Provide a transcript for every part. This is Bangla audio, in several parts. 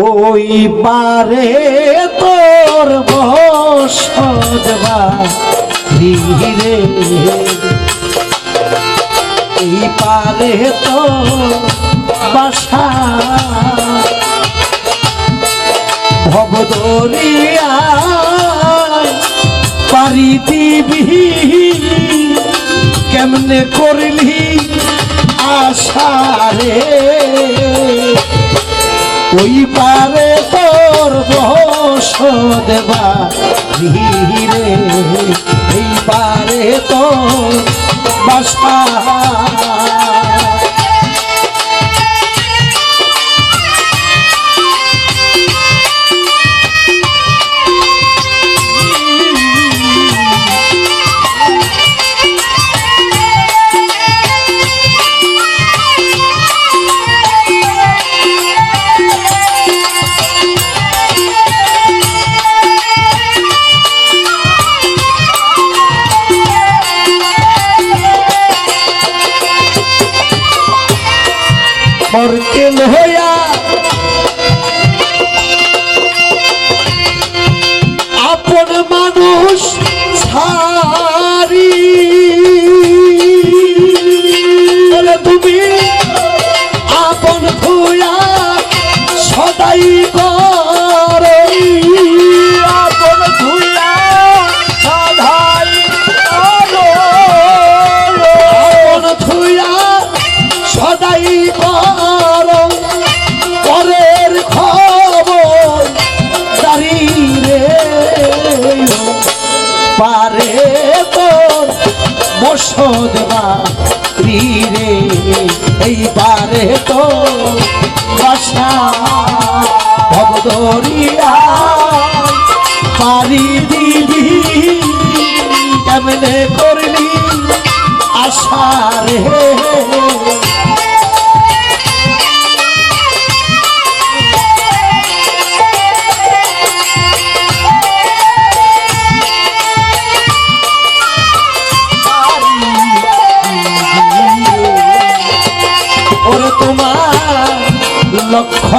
ওই পারে তোর বসবা রে এই পারে তো বাসা। ভবদরিয়া পারি দিবি কেমনে করলি আশা রে? ওই পারে তোর বস দেবা ধীরে এই পারে তোর মরকেল হইয়া আপন মানুষ ছাড়ি। এই পারে তো বাসা ভবদরিয়া পারি দিবি কেমনে করলি আশা রে?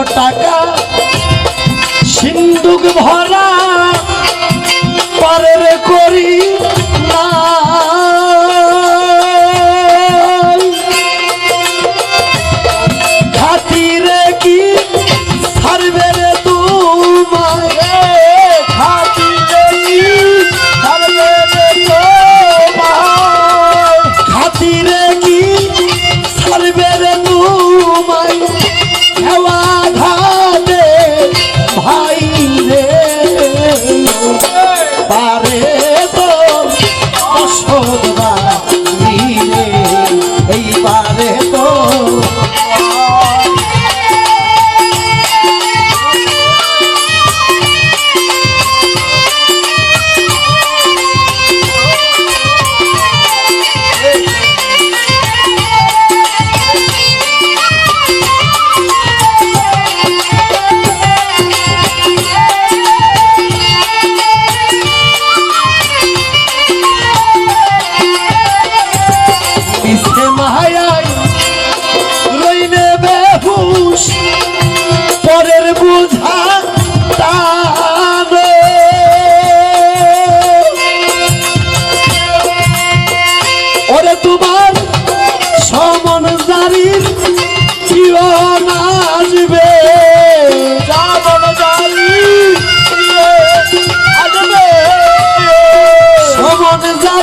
টাকা সিন্ধুক ভরা পরের করি না। খাতিরে কি ছাড়বে রে তোমায়? খাতিরে কি ছাড়বে রে তোমায়? খাতিরে কি ছাড়বে রে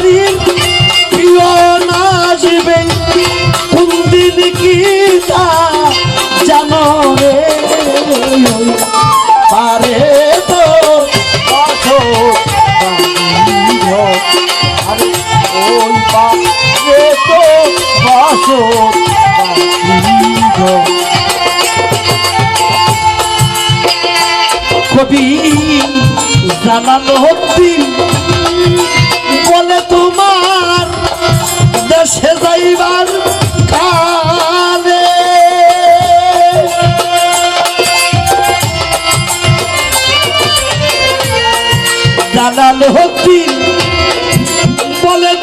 সমন প্রিয় নাচবে। কোন দিন কি তা জানো রে? পারে তো পারে তো কবি জানালো দিন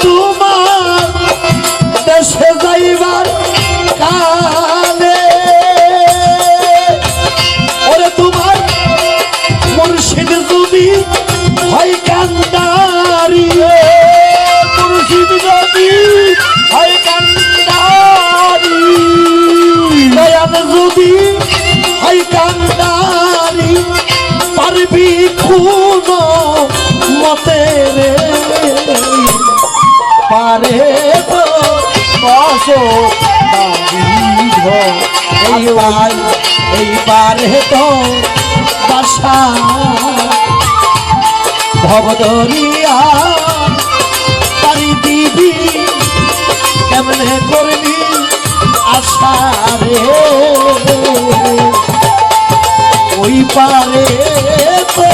তোমার দেশে যাইবার কালে। ওরে তোমার মুর্শিদ যদি হয় কান্দারি, মুর্শিদ যদি হয় কান্দারি, দয়াল যদি হয় কান্দারি পারে তো বসো এইবার এইবারে তো বাসা। ভবদরিয়া পারি দিবি, কেমনে করবি আশা রে? ওই পারে তো